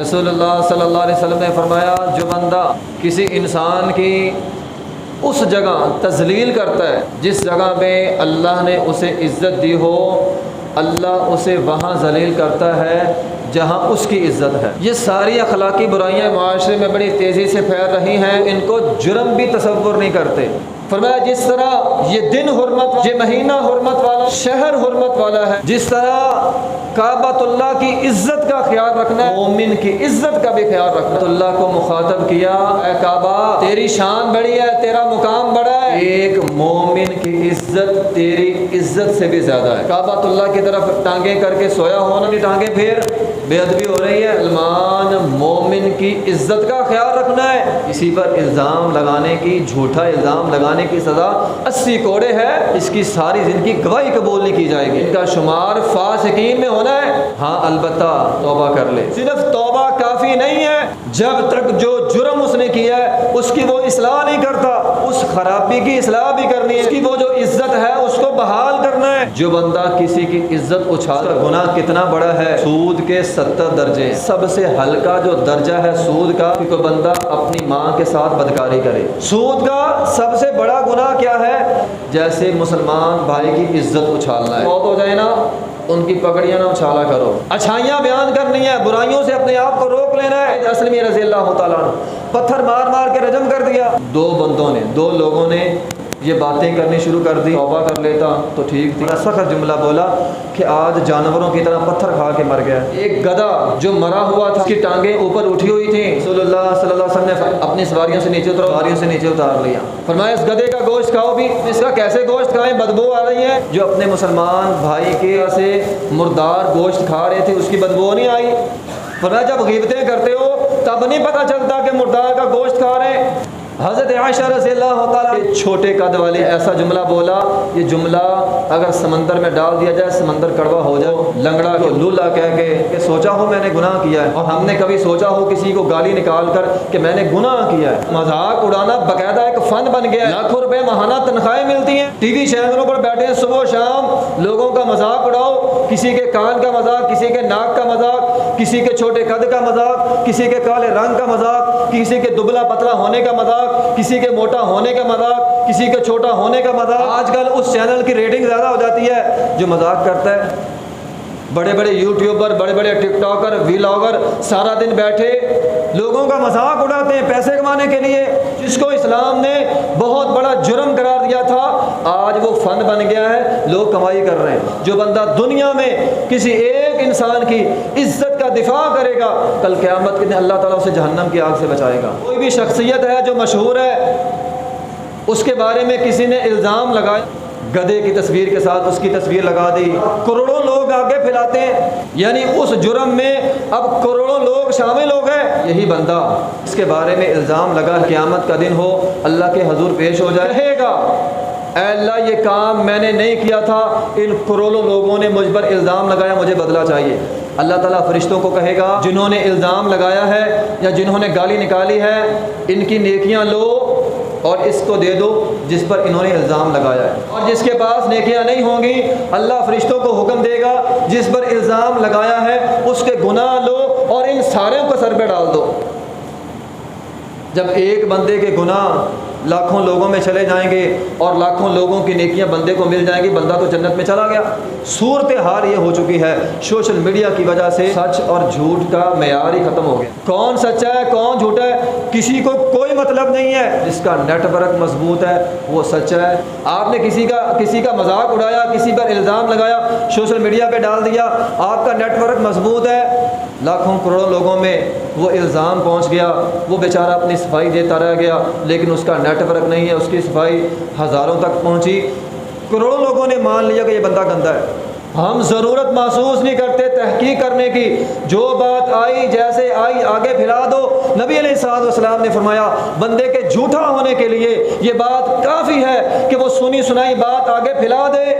رسول اللہ صلی اللہ علیہ وسلم نے فرمایا، جو بندہ کسی انسان کی اس جگہ تزلیل کرتا ہے، جس جگہ پہ اللہ نے اسے عزت دی ہو، اللہ اسے وہاں ذلیل کرتا ہے جہاں اس کی عزت ہے۔ یہ ساری اخلاقی برائیاں معاشرے میں بڑی تیزی سے پھیل رہی ہیں، ان کو جرم بھی تصور نہیں کرتے۔ فرمایا، جس طرح یہ دن حرمت، یہ مہینہ حرمت والا، شہر حرمت والا ہے، جس طرح کعبۃ اللہ کی عزت کا خیال رکھنا ہے۔ مومن کی عزت کا بھی خیال رکھنا اللہ کو مخاطب کیا؟ اے کعبہ تیری شان بڑی ہے تیرا مقام بڑا ہے۔ ایک مومن کی عزت تیری عزت سے بھی زیادہ ہے۔ کعبۃ اللہ کی طرف ٹانگیں کر کے سویا ہونا ٹانگیں، پھر بے ادبی ہو رہی ہے۔ سلمان مومن کی عزت کا خیال رکھنا ہے۔ اسی پر الزام لگانے کی، جھوٹا الزام لگانے کی سزا اسی کوڑے ہے۔ اس کی ساری زندگی گواہی قبول نہیں کی جائے گی۔ ان کا شمار فاسقین میں ہونا ہے۔ ہاں البتہ توبہ کر لے۔ صرف توبہ کافی نہیں ہے۔ جب تک جو جرم اس نے کیا ہے، اس کی وہ اصلاح نہیں کرتا۔ اس خرابی کی اصلاح بھی کر کرنی ہے اس کی وہ جو عزت ہے اس کو بحال کرنا ہے۔ جو بندہ کسی کی عزت اچھال گناہ کتنا بڑا ہے۔ سود کے ستر درجے۔ سب سے ہلکا جو درجہ ہے سود کا کہ کوئی بندہ اپنی ماں کے ساتھ بدکاری کرے۔ سود کا سب سے بڑا گناہ کیا ہے؟ جیسے مسلمان بھائی کی عزت اچھالنا ہے۔ موت ہو جائے نا ان کی پکڑیاں نہ اچھالا کرو۔ اچھائیاں بیان کرنی ہے برائیوں سے اپنے آپ کو روک لینا ہے۔ اسلمی رضی اللہ تعالیٰ نے پتھر مار مار کے رجم کر دیا۔ دو بندوں نے دو لوگوں نے یہ باتیں کرنی شروع کر دی۔ توبہ کر لیتا۔ تو ٹھیک تھی۔ سخت جملہ بولا کہ آج جانوروں کی طرح پتھر کھا کے مر گیا۔ ایک گدا جو مرا ہوا تھا اس کی ٹانگیں اوپر اٹھی ہوئی تھیں۔ رسول اللہ صلی اللہ علیہ وسلم نے اپنی سواریوں سے نیچے اترا سواریوں سے نیچے اتار لیا۔ فرمایا اس گدے کا گوشت کھاؤ بھی۔ اس کا کیسے گوشت کھائیں؟ بدبو آ رہی ہے۔ جو اپنے مسلمان بھائی کے سے مردار گوشت کھا رہے تھے اس کی بدبو نہیں آئی۔ فرمایا جب غیبتیں کرتے ہو تب نہیں پتہ چلتا کہ مردار کا گوشت کھا رہے ہیں حضرت عائشہ رضی اللہ تعالیٰ چھوٹے قد والے ایسا جملہ بولا، یہ جملہ اگر سمندر میں ڈال دیا جائے، سمندر کڑوا ہو جائے، لنگڑا کو لولا کہہ کے کہ سوچا ہو میں نے گناہ کیا ہے، اور ہم نے کبھی سوچا ہو کسی کو گالی نکال کر کہ میں نے گناہ کیا ہے۔ مذاق اڑانا باقاعدہ ایک فن بن گیا ہے۔ لاکھوں روپے ماہانہ تنخواہیں ملتی ہیں۔ ٹی وی چینلوں پر بیٹھے ہیں صبح و شام، لوگوں کا مذاق اڑاؤ، کسی کے کان کا مذاق، کسی کے ناک کا مذاق کسی کے چھوٹے قد کا مذاق، کسی کے کالے رنگ کا مذاق، کسی کے دبلا پتلا ہونے کا مذاق، کسی کے موٹا ہونے کا مذاق، کسی کے چھوٹا ہونے کا مذاق۔ آج کل اس چینل کی ریٹنگ زیادہ ہو جاتی ہے، جو مذاق کرتا ہے۔ بڑے بڑے یوٹیوبر، بڑے بڑے ٹک ٹاکر ویلاگر، سارا دن بیٹھے لوگوں کا مذاق اڑاتے ہیں پیسے کمانے کے لیے، جس کو اسلام نے بہت بڑا جرم قرار دیا تھا، آج وہ فن بن گیا ہے، لوگ کمائی کر رہے ہیں۔ جو بندہ دنیا میں کسی ایک انسان کی عزت کا دفاع کرے گا، کل قیامت کے دن اللہ تعالیٰ اسے جہنم کی آگ سے بچائے گا۔ کوئی بھی شخصیت ہے جو مشہور ہے، اس کے بارے میں کسی نے الزام لگائے گدے کی تصویر کے ساتھ اس کی تصویر لگا دی۔ کروڑوں لوگ آگے پھیلاتے ہیں۔ یعنی اس جرم میں اب کروڑوں لوگ شامل ہو گئے۔ یہی بندہ اس کے بارے میں الزام لگا، قیامت کا دن ہو، اللہ کے حضور پیش ہو جائے۔ رہے گا۔ اے اللہ، یہ کام میں نے نہیں کیا تھا۔ ان کروڑوں لوگوں نے مجھ پر الزام لگایا، مجھے بدلہ چاہیے۔ اللہ تعالیٰ فرشتوں کو کہے گا، جنہوں نے الزام لگایا ہے یا جنہوں نے گالی نکالی ہے، ان کی نیکیاں لو اور اس کو دے دو جس پر انہوں نے الزام لگایا ہے۔ اور جس کے پاس نیکیاں نہیں ہوں گی، اللہ فرشتوں کو حکم دے گا، جس پر الزام لگایا ہے، اس کے گناہ لو اور ان سارے کو سر پہ ڈال دو۔ جب ایک بندے کے گناہ لاکھوں لوگوں میں چلے جائیں گے اور لاکھوں لوگوں کی نیکیاں بندے کو مل جائیں گی، بندہ تو جنت میں چلا گیا۔ صورت حال یہ ہو چکی ہے، سوشل میڈیا کی وجہ سے سچ اور جھوٹ کا معیار ہی ختم ہو گیا۔ کون سچا ہے، کون جھوٹا ہے، کسی کو کوئی مطلب نہیں ہے۔ جس کا نیٹ ورک مضبوط ہے، وہ سچا ہے۔ آپ نے کسی کا کسی کا مذاق اڑایا، کسی پر الزام لگایا، سوشل میڈیا پہ ڈال دیا، آپ کا نیٹ ورک مضبوط ہے لاکھوں کروڑوں لوگوں میں وہ الزام پہنچ گیا، وہ بیچارہ اپنی صفائی دیتا رہ گیا، لیکن اس کا نیٹ ورک نہیں ہے، اس کی صفائی ہزاروں تک پہنچی۔ کروڑوں لوگوں نے مان لیا کہ یہ بندہ گندا ہے۔ ہم ضرورت محسوس نہیں کرتے تحقیق کرنے کی۔ جو بات آئی، جیسے آئی، آگے پھیلا دو۔ نبی علیہ السلام والسلام نے فرمایا، بندے کے جھوٹا ہونے کے لیے یہ بات کافی ہے کہ وہ سنی سنائی بات آگے پھیلا دے۔